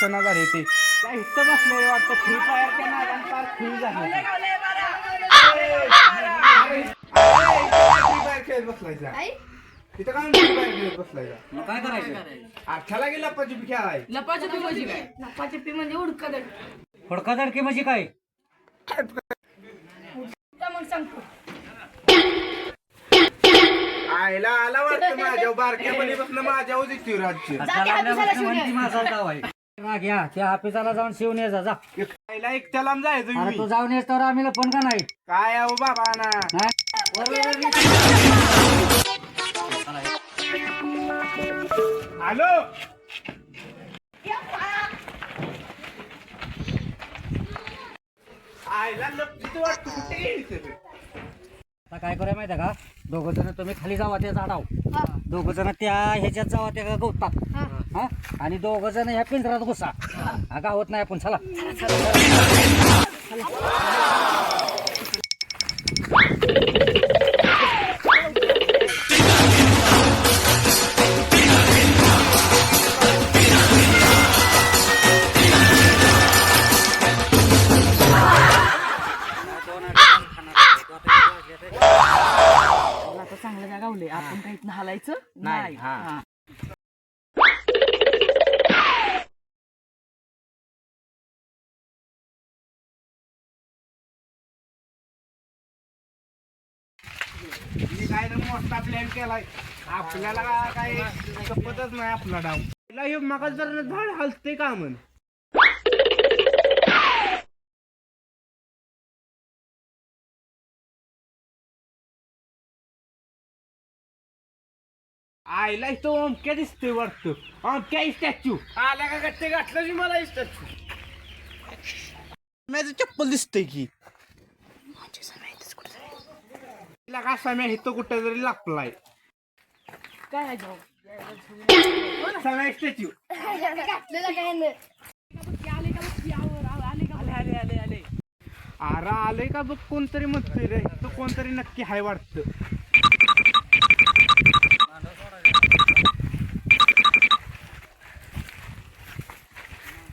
दिसना झाले ते. काय इथं बसले वाटतं. फ्री फायर त्या नादात फार झाले फ्री फायर खेळत बसलायचा आई? तिथं काय फ्री फायर खेळत बसलायचा मग काय करायचं? अख्ख्याला गेला लपाची खेळाय लपाछपी म्हणजे काय? लपाछपी म्हणजे म्हणजे काय? मग सांगतो. आयला आला वाटतं माझ्या बारक्या बसून माझ्या उदित राज्य. माझा गाव आहे. हा, घ्या. त्या हापिसाला जाऊन शिवून ये जा एक त्याला जायचं अरे मी. तू जाऊन येस तर आम्ही पण का नाही? काय अहो बाबा ना? हा? हॅलो? आयला लपचित वाटतं कुठे गेली ते? आता काय करूया माहिती आहे का? दोघं जण तुम्ही खाली जावा त्या झाडाव दोघं जण त्या ह्याच्यात जावा त्या गवतात हा. आणि दोघं जण ह्या पिंजरात घुसा. हा गावत नाही आपण. चला. चांगलं काय गावले आपण काही हलायचं? नाही हा. मोठा प्लॅन केलाय. आपल्याला काय शपथच नाही आपला डाव. तिला हे मग जर झाड हलते का म्हण? आयला इथं अमक्या दिसते वाटतं. अमक्या स्टॅच्यू आल्या का गट्टे गाठलं मला स्टॅच्यू माझं चप्पल दिसतंय की. तिला का समय इथं कुठं तरी लागलाय. काय आहे समय स्टॅच्यू काय नाही आले आले आले आले. अरे आलंय का बघ कोणतरी म्हणतोय रे. तो कोणतरी नक्की हाय वाटतं.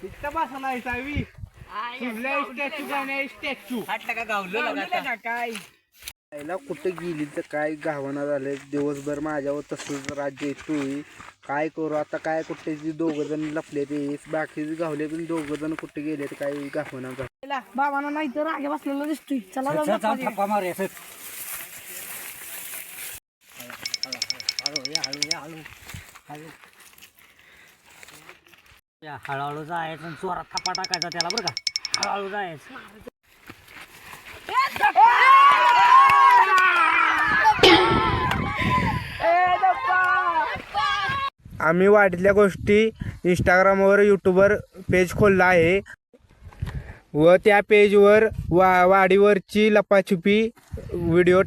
इतका बसला सावी. तुझल्या स्टॅच्यू काय नाही स्टॅच्यू गावलं का काय? यायला कुठे गेली तर काय गावाना झाले दिवसभर माझ्यावर तसंच राज्य येतोय काय करू? आता काय कुठे? जी दोघं जण लपले ते. बाकीचे गावले पण दोघं जण कुठे गेले तर काय गावाना झालं बाबांना नाही तर रागे बसलेला दिसतोय. चला जाऊ चल, जाऊन लपाछपी. थप्पा मारूया चल. हळू या हळू या हळू हळू या हळूहळू जायचं आणि जोरात थप्पा टाकायचा त्याला बरं का? हळूहळू जायचं. आम्ही वाढीतल्या गोष्टी इंस्टाग्रामवर यूट्यूबवर पेज खोलला आहे. व त्या पेजवर वा वाडीवरची लपाछुपी व्हिडिओ